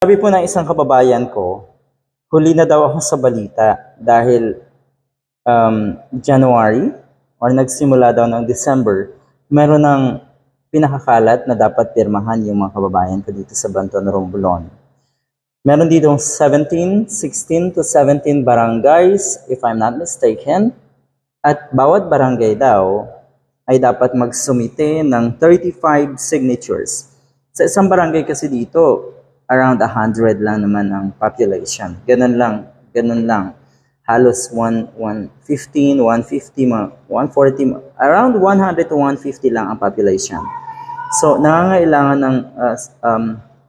Sabi po ng isang kababayan ko, huli na daw ako sa balita dahil um, January or nagsimula daw ng December, meron ng pinakakalat na dapat pirmahan yung mga kababayan ko dito sa Banton Romblon. Meron dito 17, 16 to 17 barangays, if I'm not mistaken. At bawat barangay daw ay dapat magsumite ng 35 signatures. Sa isang barangay kasi dito, around 100 lang naman ang population. Ganun lang, ganun lang. Halos 1, 115, 150, mga 140, mga- around 100 to 150 lang ang population. So, nangangailangan ng uh, um,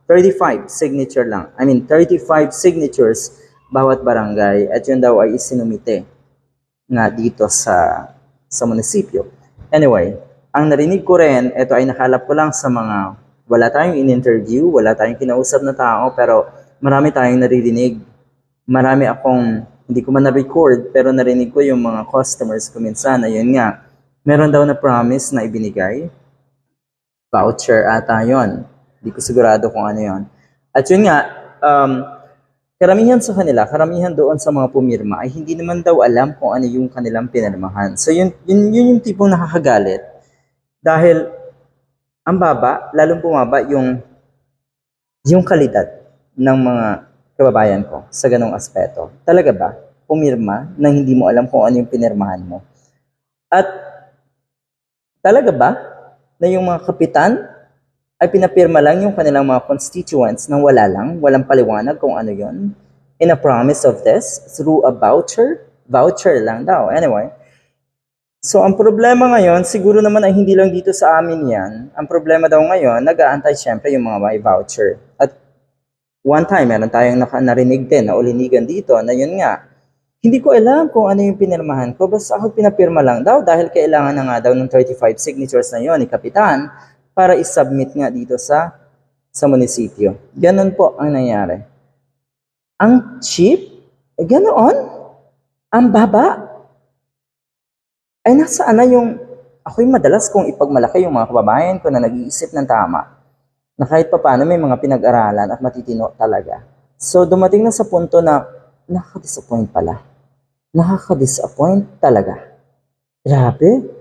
35 signature lang. I mean, 35 signatures bawat barangay at yun daw ay isinumite nga dito sa sa munisipyo. Anyway, ang narinig ko rin, ito ay nakalap ko lang sa mga wala tayong in-interview, wala tayong kinausap na tao, pero marami tayong naririnig. Marami akong, hindi ko man na-record, pero narinig ko yung mga customers ko minsan na yun nga, meron daw na promise na ibinigay. Voucher ata yon. Hindi ko sigurado kung ano yon. At yun nga, um, karamihan sa kanila, karamihan doon sa mga pumirma ay hindi naman daw alam kung ano yung kanilang pinirmahan. So yun, yun, yun yung tipong nakakagalit. Dahil ang baba, lalong bumaba yung yung kalidad ng mga kababayan ko sa ganong aspeto. Talaga ba? Pumirma nang hindi mo alam kung ano yung pinirmahan mo. At talaga ba na yung mga kapitan ay pinapirma lang yung kanilang mga constituents nang wala lang, walang paliwanag kung ano yon in a promise of this through a voucher? Voucher lang daw. Anyway, So, ang problema ngayon, siguro naman ay hindi lang dito sa amin yan. Ang problema daw ngayon, nag-aantay syempre yung mga may voucher. At one time, meron tayong narinig din na ulinigan dito na yun nga, hindi ko alam kung ano yung pinirmahan ko. Basta ako pinapirma lang daw dahil kailangan na nga daw ng 35 signatures na yon ni Kapitan para isubmit nga dito sa sa munisipyo. Ganon po ang nangyari. Ang cheap? Eh, ganoon? Ang baba? Ay nasaan na yung, ako'y madalas kong ipagmalaki yung mga kababayan ko na nag-iisip ng tama, na kahit pa paano may mga pinag-aralan at matitino talaga. So dumating na sa punto na nakaka-disappoint pala. Nakaka-disappoint talaga. Grabe.